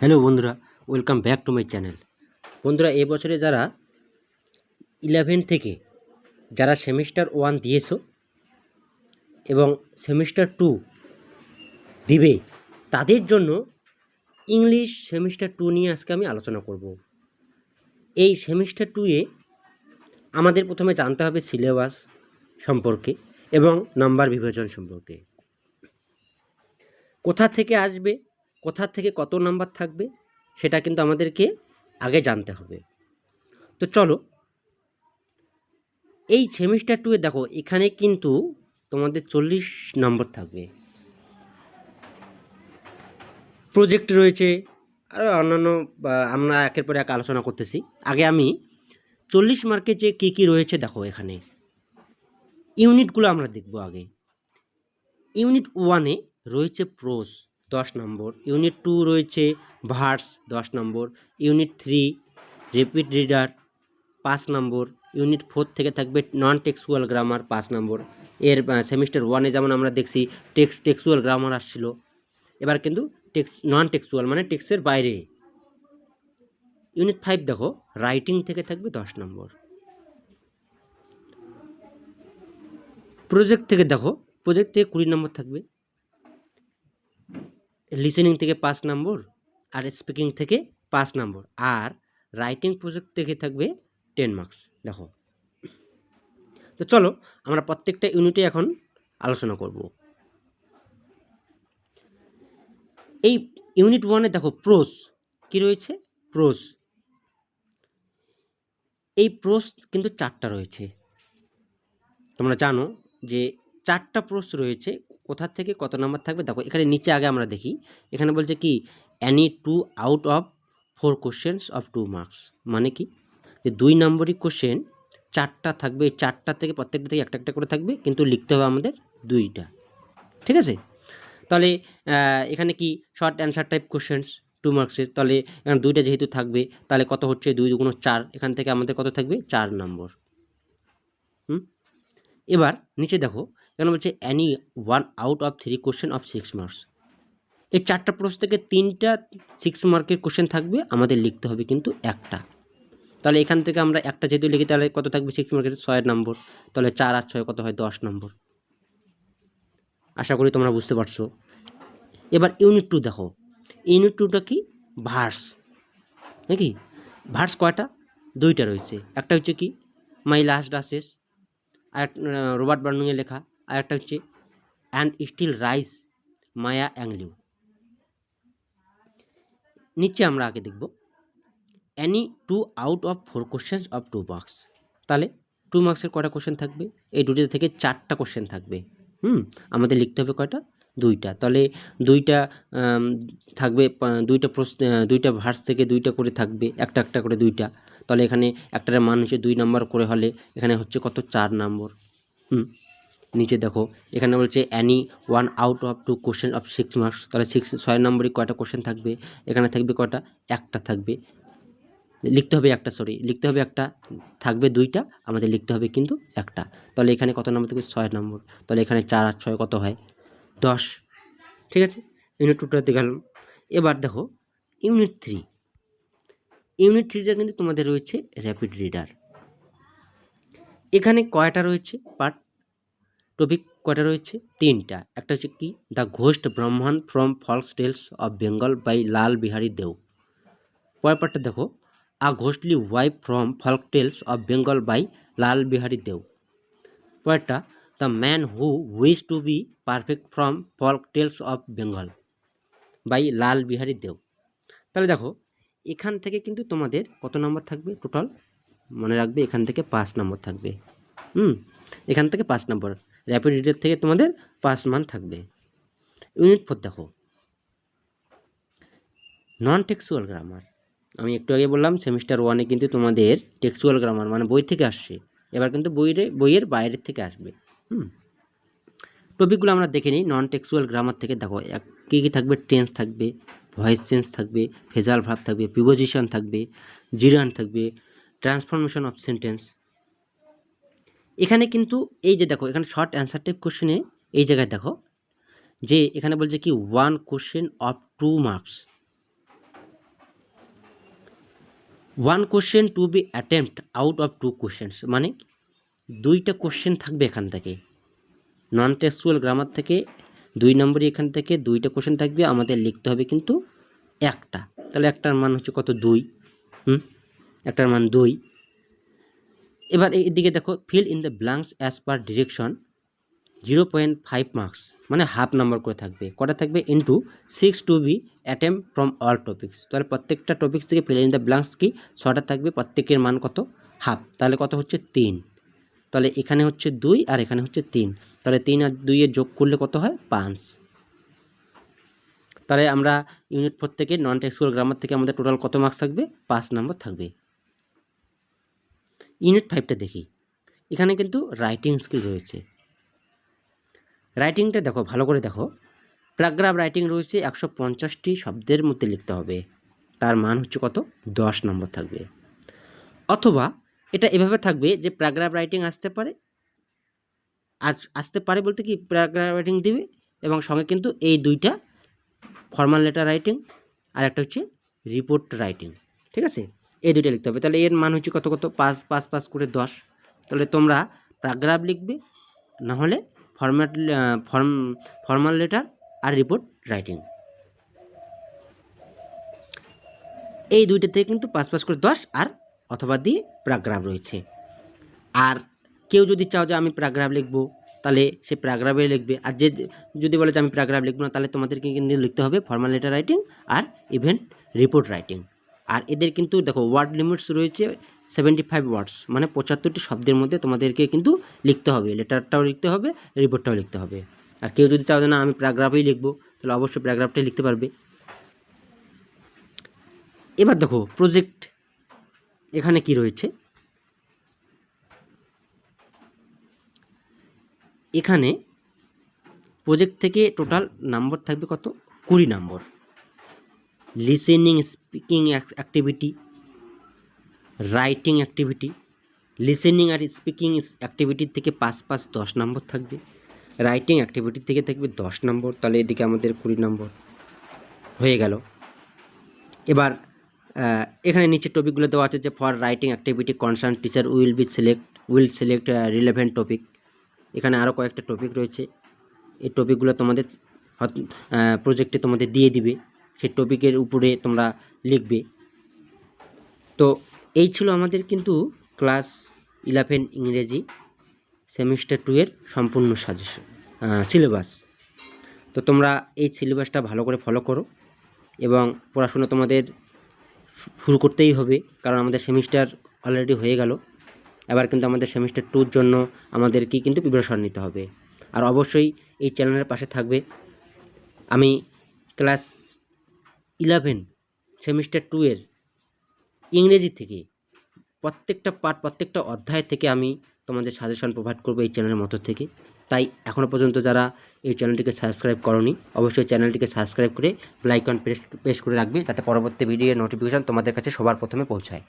Hello বন্ধুরা welcome back to my channel বন্ধুরা এবছরে যারা ইলেভেন থেকে যারা সেমিস্টার ওয়ান দিয়েছ এবং সেমিস্টার টু দিবে, তাদের জন্য ইংলিশ সেমিস্টার টু নিয়ে আজকে আমি আলোচনা করব। এই সেমিস্টার টুয়ে আমাদের প্রথমে জানতে হবে সিলেবাস সম্পর্কে এবং নাম্বার বিভাজন সম্পর্কে। কোথা থেকে আসবে কোথা থেকে কত নাম্বার থাকবে, সেটা কিন্তু আমাদেরকে আগে জানতে হবে। তো চলো, এই সেমিস্টার টুয়ে দেখো, এখানে কিন্তু তোমাদের চল্লিশ নম্বর থাকবে। প্রজেক্ট রয়েছে, আর অন্যান্য আমরা একের পর এক আলোচনা করতেছি। আগে আমি চল্লিশ মার্কে যে কী কী রয়েছে দেখো এখানে। ইউনিটগুলো আমরা দেখব আগে। ইউনিট ওয়ানে রয়েছে প্রোস দশ নম্বর। ইউনিট টু রয়েছে ভার্স, দশ নম্বর। ইউনিট থ্রি রেপিড রিডার, পাঁচ নম্বর। ইউনিট ফোর থেকে থাকবে নন টেক্সুয়াল গ্রামার পাঁচ নম্বর। এর সেমিস্টার ওয়ানে যেমন আমরা দেখছি টেক্স টেক্সুয়াল গ্রামার আসছিল। এবার কিন্তু টেক্স নন টেক্সুয়াল মানে টেক্সের বাইরে। ইউনিট ফাইভ দেখো রাইটিং থেকে থাকবে দশ নম্বর। প্রজেক্ট থেকে দেখো প্রজেক্ট থেকে কুড়ি নম্বর থাকবে। লিসেনিং থেকে পাঁচ নম্বর আর স্পিকিং থেকে পাঁচ নম্বর। আর রাইটিং প্রজেক্ট থেকে থাকবে টেন মার্কস দেখো। তো চলো, আমরা প্রত্যেকটা ইউনিটে এখন আলোচনা করব। এই ইউনিট ওয়ানে দেখো প্রোস কি রয়েছে? প্রোস এই প্রোস কিন্তু চারটা রয়েছে। তোমরা জানো যে চারটা প্রোস রয়েছে, কোথা থেকে কত নাম্বার থাকবে? দেখো, এখানে নিচে আগে আমরা দেখি। এখানে বলছে কি any two out of four questions of two marks মানে কি? যে দুই নম্বরই কোশ্চেন চারটা থাকবে চারটা থেকে প্রত্যেকটা থেকে একটা একটা করে থাকবে, কিন্তু লিখতে হবে আমাদের দুইটা। ঠিক আছে? তাহলে এখানে কি short answer type questions two মার্কসের তাহলে এখানে দুইটা যেহেতু থাকবে, তাহলে কত হচ্ছে? দুই দুগুণ চার। এখান থেকে আমাদের কত থাকবে? চার নম্বর। এবার নিচে দেখো, এখানে বলছে any one out of three question of six marks এই চারটা প্রশ্ন থেকে তিনটা সিক্স মার্কের কোশ্চেন থাকবে, আমাদের লিখতে হবে কিন্তু একটা। তাহলে এখান থেকে আমরা একটা যেহেতু লিখি, তাহলে কত থাকবে সিক্স মার্কের ছয় নম্বর তাহলে চার আর ছয় কত হয়? দশ নম্বর আশা করি তোমরা বুঝতে পারছ। এবার ইউনিট টু দেখো। ইউনিট টুটা কি? ভার্স নাকি? ভার্স কয়টা? দুইটা রয়েছে। একটা হচ্ছে কি? মাই লাস্ট ডাসেস আর রবার্ট বার্নুংয়ে লেখা আর একটা হচ্ছে and still rise Maya Angelou. নিচে আমরা আগে দেখব any two out of four questions of two marks তাহলে টু মার্কসের কটা কোশ্চেন থাকবে? এই দুটো থেকে চারটা কোশ্চেন থাকবে। হুম, আমাদের লিখতে হবে কয়টা? দুইটা। তাহলে দুইটা থাকবে দুইটা প্রশ্ন দুইটা ভার্স থেকে দুইটা করে থাকবে, একটা একটা করে দুইটা। তাহলে এখানে একটার মান হচ্ছে দুই নম্বর করে হলে এখানে হচ্ছে কত? চার নম্বর। হুম? নিচে দেখো, এখানে বলছে any one out of two question of six marks তাহলে সিক্স ছয় নম্বরে কয়টা কোশ্চেন থাকবে? এখানে থাকবে কয়টা? একটা থাকবে। লিখতে হবে একটা সরি লিখতে হবে একটা, থাকবে দুইটা, আমাদের লিখতে হবে কিন্তু একটা। তাহলে এখানে কত নম্বর থাকবে? ছয় নম্বর। তাহলে এখানে চার আর ছয় কত হয়? দশ। ঠিক আছে? ইউনিট টুটাতে গেলাম। এবার দেখো ইউনিট থ্রি ইউনিট থ্রিটা কিন্তু তোমাদের রয়েছে র্যাপিড রিডার এখানে কয়টা রয়েছে? পার্ট টপিক কয়টা রয়েছে? তিনটা। একটা হচ্ছে কি? The ghost Brahman from folk tales of Bengal by Lal Behari Dey পরের পার্টটা দেখো। A ghostly wife from folk tales of Bengal by Lal Behari Dey পরেরটা the man who wish to be perfect from folk tales of Bengal by Lal Behari Dey তাহলে দেখো এখান থেকে কিন্তু তোমাদের কত নম্বর থাকবে টোটাল মনে রাখবে এখান থেকে পাঁচ নম্বর থাকবে। হুম? এখান থেকে পাঁচ নম্বর। র্যাপিড রিডার থেকে তোমাদের পাঁচ মান থাকবে। ইউনিট ফোর দেখো। নন টেক্সুয়াল গ্রামার আমি একটু আগে বললাম সেমিস্টার ওয়ানে কিন্তু তোমাদের টেক্সুয়াল গ্রামার মানে বই থেকে আসছে। এবার কিন্তু বইয়ের বইয়ের বাইরের থেকে আসবে। হুম? টপিকগুলো আমরা দেখে নিই। নন টেক্সুয়াল গ্রামার থেকে দেখো কী কী থাকবে? টেন্স থাকবে। ভয়েস চেঞ্জ থাকবে ফেজাল ভাব থাকবে প্রিপোজিশন থাকবে জিরান থাকবে ট্রান্সফরমেশন অফ সেন্টেন্স এখানে কিন্তু এই যে দেখো, এখানে শর্ট অ্যান্সার টাইপ কোশ্চেনে এই জায়গায় দেখো, যে এখানে বলছে কি one question of two marks one question to be attempt out of two questions মানে দুইটা কোশ্চেন থাকবে এখান থেকে নন টেক্সচুয়াল গ্রামার থেকে দুই নম্বরই এখান থেকে দুইটা কোশ্চেন থাকবে, আমাদের লিখতে হবে কিন্তু একটা। তাহলে একটার মান হচ্ছে কত? দুই। হুম? একটার মান দুই। এবার এই দিকে দেখো fill in the blanks as per direction zero point five marks মানে হাফ নাম্বার করে থাকবে। কটা থাকবে? Into six to be attempt from all topics তাহলে প্রত্যেকটা টপিক্স থেকে ফিল ইন দ্য ব্লাঙ্কস কি? ছটা থাকবে, প্রত্যেকের মান কত? হাফ তাহলে কত হচ্ছে? তিন। তাহলে এখানে হচ্ছে দুই আর এখানে হচ্ছে তিন। তাহলে তিন আর দুইয়ের যোগ করলে কত হয়? পাঁচ। তাহলে আমরা ইউনিট ফোর থেকে নন টেক্সুয়াল গ্রামার থেকে আমাদের টোটাল কত মার্কস থাকবে? পাঁচ নম্বর থাকবে। ইউনিট ফাইভটা দেখি। এখানে কিন্তু রাইটিং স্কিল রয়েছে। রাইটিংটা দেখো, ভালো করে দেখো। প্যারাগ্রাফ রাইটিং রয়েছে একশো পঞ্চাশটি শব্দের মধ্যে লিখতে হবে। তার মান হচ্ছে কত? দশ নম্বর থাকবে। অথবা এটা এভাবে থাকবে যে প্যারাগ্রাফ রাইটিং আসতে পারে, আজ আসতে পারে বলতে কি প্যারাগ্রাফ রাইটিং দিবে এবং সঙ্গে কিন্তু এই দুইটা ফর্মাল লেটার রাইটিং আর একটা হচ্ছে রিপোর্ট রাইটিং, ঠিক আছে? এই দুইটা লিখতে হবে। তাহলে এর মান হচ্ছে কত কত? পাঁচ পাঁচ পাঁচ করে দশ। তাহলে তোমরা প্যারাগ্রাফ লিখবে, না হলে ফরম্যাট ফর্ম, ফর্মাল লেটার আর রিপোর্ট রাইটিং। এই দুইটা থেকে কিন্তু পাঁচ পাঁচ করে দশ আর অথবা দিয়ে প্যারাগ্রাফ রয়েছে। আর কেউ যদি চাও যে আমি প্যারাগ্রাফ লিখব, তাহলে সে প্যারাগ্রাফে লিখবে। আর যে যদি বলে যে আমি প্যারাগ্রাফ লিখব না, তাহলে তোমাদেরকে কিন্তু লিখতে হবে ফর্মাল লেটার রাইটিং আর ইভেন্ট রিপোর্ট রাইটিং আর এদের কিন্তু দেখো ওয়ার্ড লিমিটস রয়েছে সেভেন্টি ফাইভ ওয়ার্ডস মানে পঁচাত্তরটি শব্দের মধ্যে তোমাদেরকে কিন্তু লিখতে হবে। লেটারটাও লিখতে হবে রিপোর্টটাও লিখতে হবে। আর কেউ যদি চাও যে না, আমি প্যারাগ্রাফেই লিখব, তাহলে অবশ্যই প্যারাগ্রাফটাই লিখতে পারবে। এবার দেখো প্রজেক্ট এখানে কি রয়েছে? এখানে প্রজেক্ট থেকে টোটাল নাম্বার থাকবে কত? কুড়ি নম্বর listening speaking activity writing activity listening আর স্পিকিং অ্যাক্টিভিটির থেকে পাঁচ পাঁচ দশ নম্বর থাকবে। রাইটিং অ্যাক্টিভিটির থেকে থাকবে দশ নম্বর তাহলে এদিকে আমাদের কুড়ি নম্বর হয়ে গেল। এবার এখানে নিচে টপিকগুলো দেওয়া আছে যে for writing activity concern teacher will be select will select relevant topic এখানে আরও কয়েকটা টপিক রয়েছে। এই টপিকগুলো তোমাদের প্রজেক্টে তোমাদের দিয়ে দিবে। সেই টপিকের উপরে তোমরা লিখবে। তো এই ছিল আমাদের কিন্তু ক্লাস ইলেভেন ইংরেজি সেমিস্টার টু এর সম্পূর্ণ সাজেশন সিলেবাস তো তোমরা এই সিলেবাসটা ভালো করে ফলো করো এবং পড়াশুনো তোমাদের শুরু করতেই হবে, কারণ আমাদের সেমিস্টার অলরেডি হয়ে গেল। এবার কিন্তু আমাদের সেমিস্টার টুর জন্য আমাদেরকে কিন্তু প্রিপারেশন নিতে হবে। আর অবশ্যই এই চ্যানেলের পাশে থাকবে। আমি ক্লাস ইলেভেন সেমিস্টার টু এর ইংরেজি থেকে প্রত্যেকটা পার্ট প্রত্যেকটা অধ্যায় থেকে আমি তোমাদের সাজেশন প্রোভাইড করব এই চ্যানেলের মতো থেকে। তাই এখনও পর্যন্ত যারা এই চ্যানেলটিকে সাবস্ক্রাইব করনি, অবশ্যই চ্যানেলটিকে সাবস্ক্রাইব করে লাইক অন প্রেস প্রেস করে রাখবে, যাতে পরবর্তী ভিডিওর নোটিফিকেশান তোমাদের কাছে সবার প্রথমে পৌঁছায়।